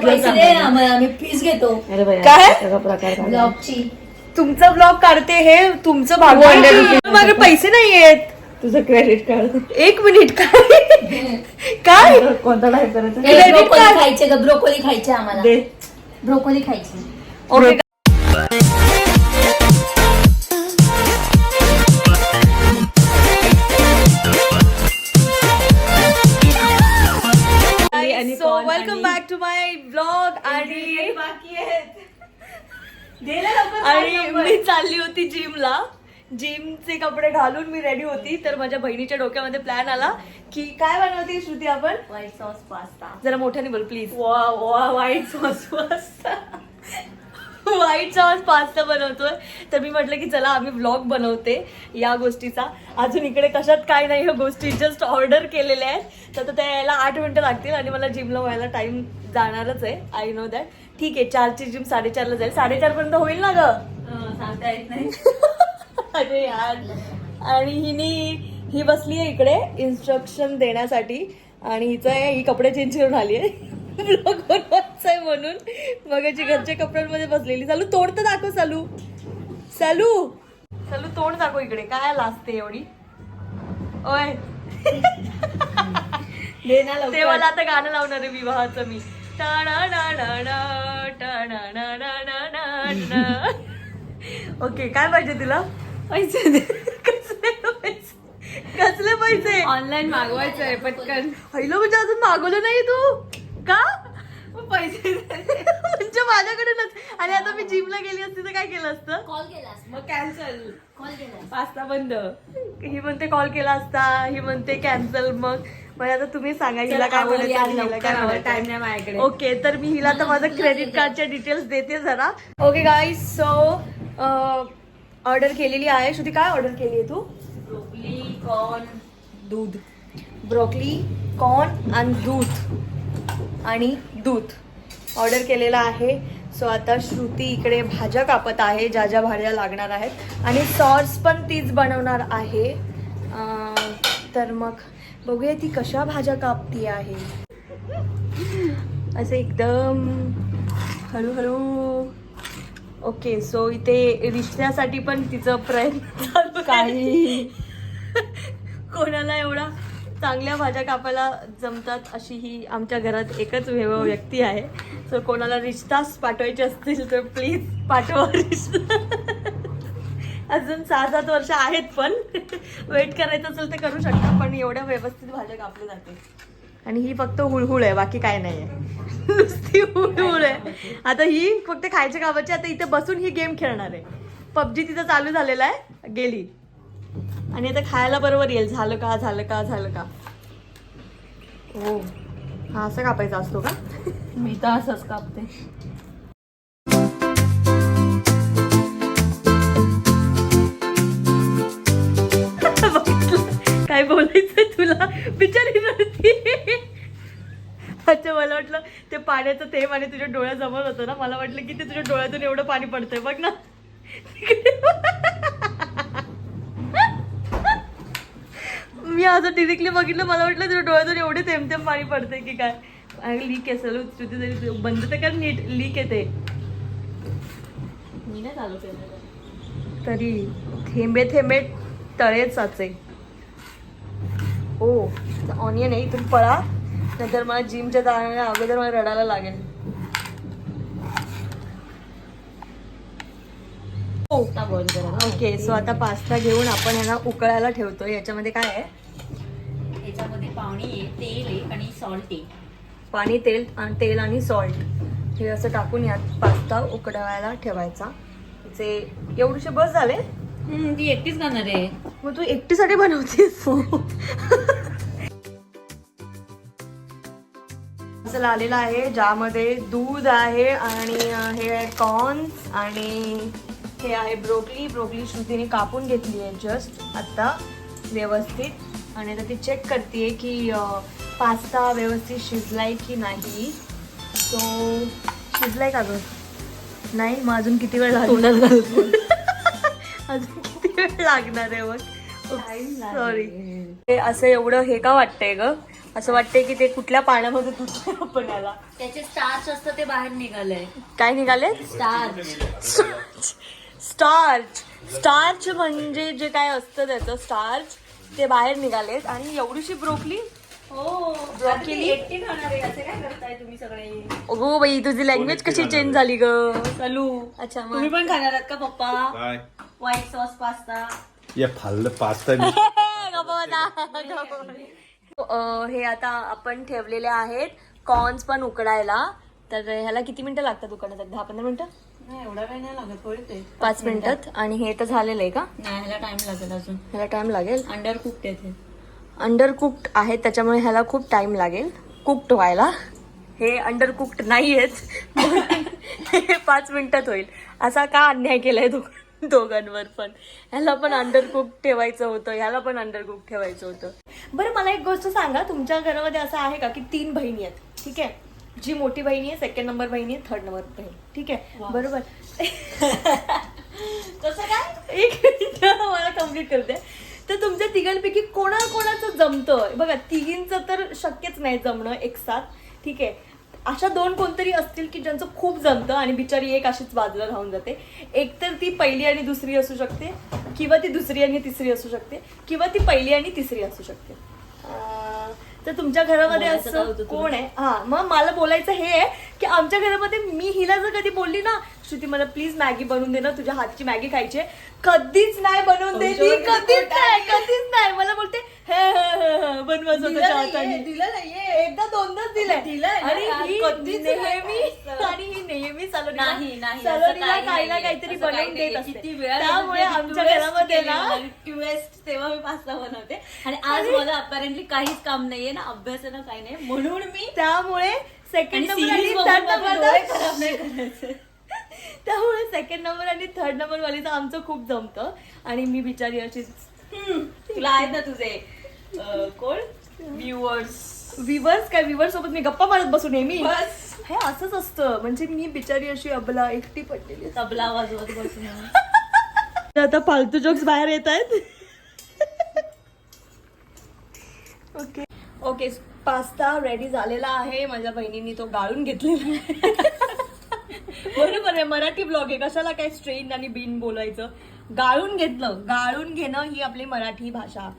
पैसे दे आम्ही आम्ही फीस घेतो. अरे बाई, काय? सगळा प्रकार काढला. ब्लॉगची तुमचा ब्लॉग काढते हे तुमचं भाग्य माझे पैसे नाही आहेत. तुझं क्रेडिट कार्ड एक मिनिट काय? काय? कोणता टाईप करायचा? Credit broccoli card. खायचे ग ब्रोकोली खायचे आम्हाला. दे. ब्रोकोली खायची. Okay back to my blog आणि आणि मी चालली होती जिमला. जिमचे कपडे घालून मी रेडी होती तर माझ्या बहिणीच्या डोक्यामध्ये प्लॅन आला की काय बनवते श्रुती आपण? व्हाईट सॉस पास्ता जरा मोठ्याने बोल प्लीज वा वा white sauce pasta white sauce pasta बनवतोय. तर मी म्हटलं की चला आम्ही ब्लॉग बनवते या गोष्टीचा. अजून इकडे कशात काय नाही ह्या गोष्टी जस्ट ऑर्डर केलेल्या आहेत. तर त्या यायला आठ मिनिटं लागतील आणि मला जिमला व्हायला टाइम जाणारच आहे. आय नो दॅट ठीक आहे चारची जिम साडेचारला जाईल. साडेचार पर्यंत होईल ना ग? सांगता येत नाही. अरे यार. आणि हिनी ही बसली आहे इकडे इन्स्ट्रक्शन देण्यासाठी. आणि हिचं आहे ही कपडे चेंज करून आली आहे. ब्लॉग बनवायचं आहे म्हणून. मगाची घरच्या कपड्यांमध्ये बसलेली. चालू तोंड तर दाखव चालू चालू चालू तोंड दाखव इकडे. काय लाजते एवढी? ओय. दे ना लवकर. ते मला आता गाणं लावणार आहे विवाहाचं मी. ओके काय पाहिजे तुला? पैसे कसले पैसे? कसले पैसे? ऑनलाईन मागवायचं आहे पटकन. पहिलं म्हणजे अजून मागवलं नाही तू. का? मग पैसे. म्हणजे माझ्याकडूनच आणि आता मी जिमला गेली असती तर काय केलं असतं? कॉल केलास मग कॅन्सल कॉल केलास पास्ता बंद. ही म्हणते कॉल केला असता. ही म्हणते कॅन्सल मग म्हणजे आता तुम्ही सांगा हिला काय म्हणायचं. टाइम नाही माझ्याकडे. ओके तर मी हिला तर माझं क्रेडिट कार्डच्या डिटेल्स देते जरा. ओके गाईज सो ऑर्डर केलेली आहे. श्रुती काय ऑर्डर केली आहे तू? ब्रोकोली कॉर्न दूध. ब्रोकली कॉर्न आणि दूध. आणि दूध. ऑर्डर केलेला आहे. सो आता श्रुती इकडे भाज्या कापत आहे ज्या ज्या भाज्या लागणार आहेत. आणि सॉस पण तीच बनवणार आहे. तर मग बघूया ती कशा भाज्या कापती आहे. असं एकदम हळूहळू. ओके सो इथे रिश्त्यासाठी पण तिचं प्रयत्न काही. कोणाला एवढा चांगल्या भाज्या कापायला जमतात अशी ही आमच्या घरात एकच वेव व्यक्ती आहे. सो कोणाला रिश्ताच पाठवायचे असतील तर प्लीज पाठवा रिश्ता. अजून सहा सात वर्ष आहेत पण. वेट करायचं असेल तर करू शकता पण एवढ्या व्यवस्थित भाज्या कापल्या जाते आणि ही फक्त हुळहुळ आहे बाकी काय नाही आहे नुसती हुळहुळ आहे. आता ही फक्त खायच्या कामाची आता इथे बसून ही गेम खेळणार आहे. पबजी तिथं चालू झालेला आहे. गेली. आणि आता खायला बरोबर येईल. झालं का? झालं का? झालं का? हो हा असं कापायचा असतो का? मी तर असंच कापते. काय बोलायचं तुला? बिचारी नव्हती अच्छा मला वाटलं ते पाण्याचं थेंब आणि तुझ्या डोळ्याजवळ होतं ना? मला वाटलं की ते तुझ्या डोळ्यातून एवढं पाणी पडतंय. बघ ना. मी असं डिरेक्टली बघितलं मला वाटलं तुझ्या डोळ्यातून एवढे थेंब थेंब पाणी पडतंय की काय. लीक आहे सलू तुझी तरी बंद तर कर नीट लीक येते मी नाही चालू केलं. तरी थेंबे थेंबे तळे साचे ओ ऑनियन आहे इथून पळा. नंतर मला जिमच्या जाण्याच्या अगोदर मला रडायला लागेल. ओके सो आता पास्ता घेऊन आपण यांना उकळायला ठेवतो याच्यामध्ये काय आहे? पाणी आहे तेल आहे आणि सॉल्ट आहे. पाणी तेल आणि तेल आणि सॉल्ट हे असं टाकून यात पास्ता उकळायला ठेवायचा. तिचे एवढेसे बस झाले? ती एकटीच करणार आहे. मग तू एकटीसाठी बनवतेस? चला आलेला आहे ज्यामध्ये दूध आहे आणि हे आहे कॉर्न आणि हे आहे ब्रोकली. ब्रोकली श्रुतीने कापून घेतली आहे जस्ट आत्ता व्यवस्थित आणि आता ती चेक करते की पास्ता व्यवस्थित शिजलाय की नाही. तो शिजलाय का ग? नाही मग अजून किती वेळ लागेल अजून किती वेळ लागणार आहे मग सॉरी असं एवढं हे का वाटतंय ग? असं वाटतंय की ते कुठल्या पाण्यामध्ये धुतोय आपण याला त्याचे स्टार्च असतं ते बाहेर निघालंय. काय निघाले? स्टार्च स्टार्च स्टार्च म्हणजे जे काय असतं त्याचं स्टार्च ते बाहेर निघालेत आणि एवढीशी ब्रोकली हो. Broccoli? एकटी खाणार आहे असे काय करताय तुम्ही सगळे? अगो बाई तुझी लँग्वेज कशी चेंज झाली ग? चालू. अच्छा तुम्ही पण खाणार आहात का पप्पा? काय? व्हाईट सॉस पास्ता या फाल्लं पास्ता मी. अं, हे आता आपण ठेवलेले आहेत. कॉर्न्स पण उकडायला. तर ह्याला किती मिनिटं लागतात उकडण्यासाठी दहा पंधरा मिनिटं? नाही एवढा वेळ नाही लागत थोडी ते. पाच मिनिटात आणि हे तर झालेलं आहे का? नाही ह्याला टाइम लागेल अजून. ह्याला टाइम लागेल? अंडर कुक येते अंडर कुक्ड आहेत त्याच्यामुळे ह्याला खूप टाइम लागेल. कुक्ड व्हायला. हे अंडर कुक्ड नाही आहेत हे पाच मिनिटात होईल. असा का अन्याय केलाय दो दोघांवर पण? ह्याला पण अंडर कुक ठेवायचं होतं. ह्याला पण अंडर कुक ठेवायचं होतं. बरं मला एक गोष्ट सांगा. तुमच्या घरामध्ये असं आहे का की तीन बहिणी आहेत? ठीक आहे? जी मोठी बहिणी आहे सेकंड नंबर बहिणी आहे थर्ड नंबर बहीण. ठीक आहे? बरोबर. कसं काय? एक मिनिट मला कंप्लीट करते तर तुमच्या तिघांपैकी कोणा कोणाचं जमतं? बघा तिघींचं तर शक्यच नाही जमणं एक साथ ठीक आहे? अशा दोन कोणतरी असतील की ज्यांचं खूप जमतं आणि बिचारी एक अशीच बाजूला राहून जाते. एक तर ती पहिली आणि दुसरी असू शकते किंवा ती दुसरी आणि तिसरी असू शकते किंवा ती पहिली आणि तिसरी असू शकते. तर तुमच्या घरामध्ये असं? कोण आहे हा मग मला बोलायचं हे आहे की आमच्या घरामध्ये मी हिला जर कधी बोलली ना श्रुती मला प्लीज मॅगी बनवून दे ना तुझ्या हातची मॅगी खायची आहे." कधीच नाही बनवून ही, कधीच नाही कधीच नाही मला बोलते हे हे, हे, हे, बनवा स्वतःच्या हाताने दिलं नाहीये एकदा दोनदाच दिलंय दिलंय ना? आणि हा, ही कधीच नेहमी नाही. आणि ही नेहमी सलोनीला नाही नाही सलोनीला काही ना काहीतरी बनवून देत किती वेळा त्यामुळे आमच्या घरामध्ये ना तेव्हा मी पास्ता बनवते आणि आज मला अपेरेंटली काहीच काम नाहीये ना अभ्यास आहे ना काही नाही म्हणून मी त्यामुळे आणि सेकंड नंबर आणि series बघून थर्ड माझे डोळे नंबर खराब नाही करायचे. त्यामुळे सेकंड नंबर आणि थर्ड नंबर वालीचं आमचं खूप जमतं. आणि मी बिचारी अशी तुला आहेत ना तुझे अं, कोण? व्ह्युअर्स विवर्स काय? विवर्स सोबत मी गप्पा मारत बसू नेहमी. बस. हे असंच असतं. म्हणजे मी बिचारी अशी अबला एकटी पडलेली असते. तबला वाजवत बसून आता फालतू जोक्स बाहेर येत आहेत. ओके ओके पास्ता रेडी झालेला आहे. माझ्या बहिणींनी तो गाळून घेतलेला आहे. बरोबर आहे मराठी ब्लॉग आहे. कशाला काय स्ट्रेन आणि बिन बोलायचं? गाळून घेतलं. गाळून घेणं ही आपली मराठी भाषा.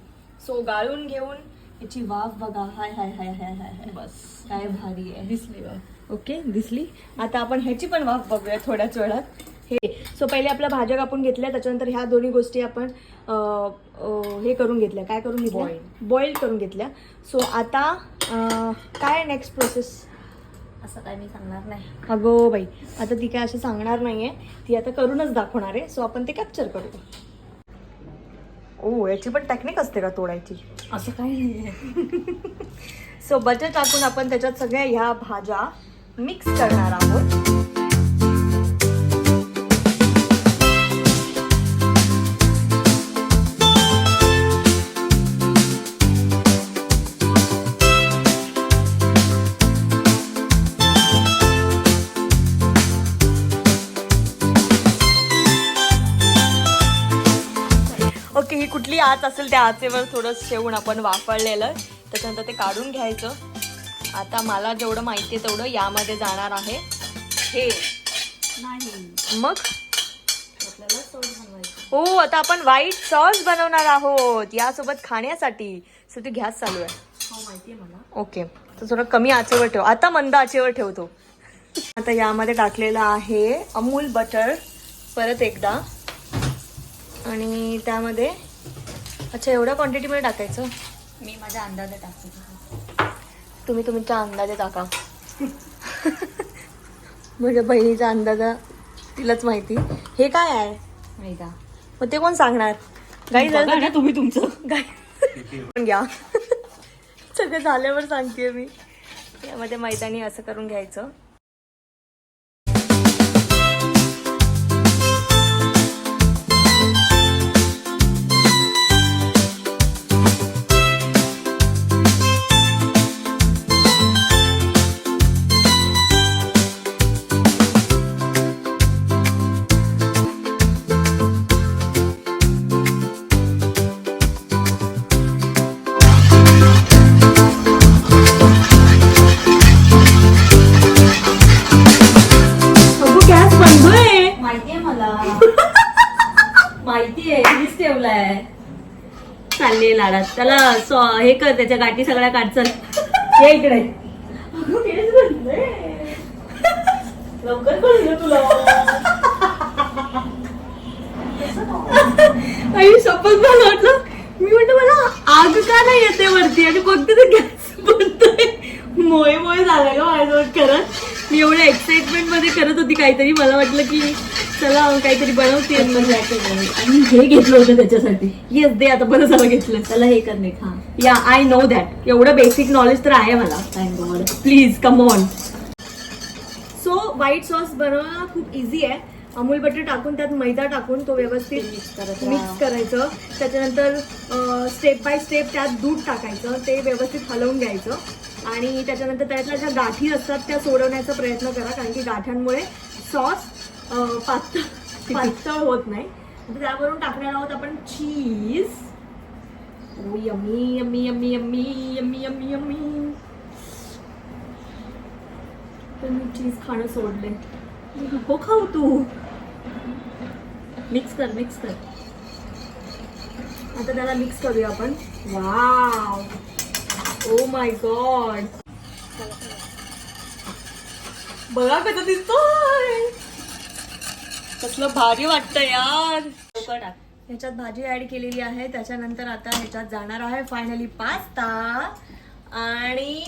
सो गाळून घेऊन याची वाफ बघा. हाय हाय हाय हाय हाय हाय. बस. काय भारी आहे. दिसली. ओके दिसली. आता आपण ह्याची पण वाफ बघूया थोड्याच वेळात. हे सो पहिले आपल्या भाज्या कापून घेतल्या. त्याच्यानंतर ह्या दोन्ही गोष्टी आपण हे करून घेतल्या. काय करून घेतल्या. बॉईल करून घेतल्या. सो आता काय नेक्स्ट प्रोसेस असं काय मी सांगणार नाही. अगो बाई आता ती काय असं सांगणार नाहीये. ती आता करूनच दाखवणार आहे सो आपण ते कॅप्चर करू ओ याची पण टेक्निक असते का तोडायची? असं काही नाहीये. सो बटर टाकून आपण त्याच्यात सगळ्या ह्या भाज्या मिक्स करणार आहोत. आच असेल त्या आचेवर थोडं शेवून आपण वापरलेलं त्याच्यानंतर ते काढून घ्यायचं. आता मला जेवढं माहिती आहे तेवढं यामध्ये जाणार आहे. हे. नाही. मग? हो आता आपण व्हाईट सॉस बनवणार आहोत यासोबत खाण्यासाठी. सो ती गॅस चालू आहे. हो ओके. तर थोडं कमी आचेवर ठेव. आता मंद आचेवर ठेवतो. आता यामध्ये टाकलेलं आहे अमूल बटर परत एकदा. आणि त्यामध्ये अच्छा एवढ्या क्वांटिटीमध्ये टाकायचं? मी माझ्या अंदाजे टाकते. तुम्ही तुमच्या अंदाजे टाका. माझ्या बहिणीचा अंदाजा तिलाच माहिती. हे काय आहे? मैदा मग ते कोण सांगणार? गाई बघा ना तुम्ही तुमचं. गाई पण घ्या. सगळं झाल्यावर सांगते मी. यामध्ये मैदानी असं करून घ्यायचं. माहितीये मीच ठेवलाय. चालली लाडात त्याला सॉ- हे कर त्याच्या गाठी सगळ्या काढचल ये इकडे. अगं. लवकर कळलं तुला. आई शपथ मला वाटलं. मी म्हणतो मला आग का नाही येते वरती? आणि फक्त ते गॅस बनतोय. मोये मोये झालं का माझ्यासोबत करत मी एवढ्या एक्साइटमेंटमध्ये करत होती काहीतरी. मला वाटलं की चला काहीतरी बनवते. आणि हे घेतलं होतं त्याच्यासाठी. येस दे आता बरं झालं घेतलं. त्याला हे कर नीट हा. या आय नो दॅट एवढं बेसिक नॉलेज तर आहे मला. Thank God please come on so white sauce बनवणं खूप इझी आहे. अमूल बटर टाकून त्यात मैदा टाकून तो व्यवस्थित मिक्स करायचं. त्याच्यानंतर स्टेप बाय स्टेप त्यात दूध टाकायचं. ते व्यवस्थित हलवून घ्यायचं. आणि त्याच्यानंतर त्यातल्या ज्या गाठी असतात त्या सोडवण्याचा प्रयत्न करा. कारण की गाठ्यांमुळे सॉस पातळ. पातळ होत नाही. त्यावरून टाकणार आहोत आपण cheese oh yummy yummy yummy yummy yummy yummy yummy पण मी चीज खाणं सोडले नको खाऊ तू. मिक्स कर मिक्स कर. आता त्याला मिक्स करूया आपण. वाव ओ माय गॉड बघा कसं दिसतोय. कसलं भारी वाटतं यार. ह्याच्यात भाजी ऍड केलेली आहे त्याच्यानंतर आता ह्याच्यात जाणार आहे फायनली पास्ता. आणि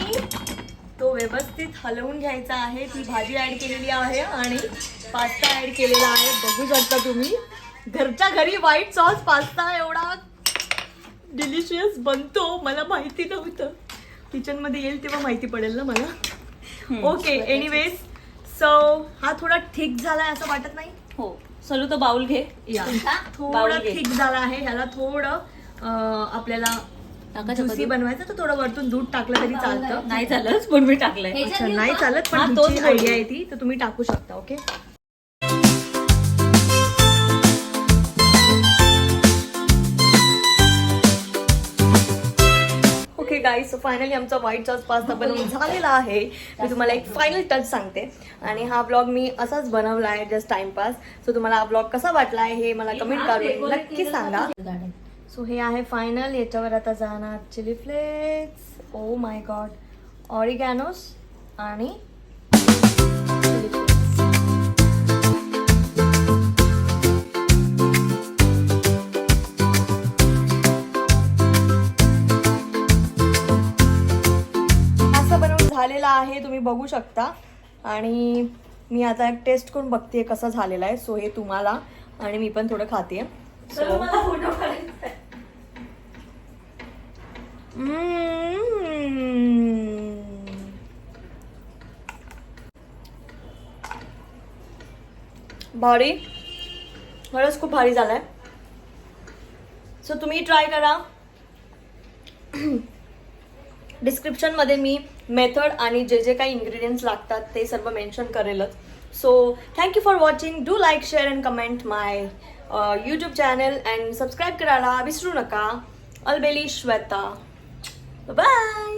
तो व्यवस्थित हलवून घ्यायचा आहे ती भाजी ऍड केलेली आहे आणि पास्ता ऍड केलेला आहे. बघू शकता तुम्ही. घरच्या घरी व्हाईट सॉस पास्ता एवढा डिलिशियस बनतो मला माहिती नव्हतं. किचनमध्ये येईल तेव्हा माहिती पडेल ना मला. ओके एनिवेज सो हा थोडा थिक झालाय असं वाटत नाही? हो. सलू तो बाउल घे. या. थोडं थिक झाला आहे. ह्याला थोडं आपल्याला? बनवायचं तर थोडं वरतून दूध टाकलं तरी चालतं. नाही चालत पण मी टाकलंय. अच्छा नाही चालत पण तुमची. आयडिया आहे ती तर तुम्ही टाकू शकता ओके गाईज सो फायनली आमचा व्हाईट सॉस पास्ता बनवून झालेला आहे. मी तुम्हाला एक फायनल टच सांगते. आणि हा ब्लॉग मी असाच बनवला आहे जस्ट टाइमपास सो तुम्हाला हा ब्लॉग कसा वाटला आहे हे मला कमेंट करून नक्की सांगा. सो हे आहे फायनल याच्यावर आता जाणार chilli flakes oh my God oreganos आणि आहे तुम्ही बघू शकता. आणि मी आता एक टेस्ट करून बघते कसं झालेलं आहे. सो हे तुम्हाला आणि मी पण थोडं खाते. भारी. खरंच खूप भारी झालाय. सो तुम्ही ट्राय करा. डिस्क्रिप्शनमध्ये मी मेथड आणि जे जे काही इन्ग्रेडियंट्स लागतात ते सर्व mention करेलच. So thank you for watching do like share and comment my YouTube channel and subscribe करायला विसरू नका. अलबेली श्वेता. बाय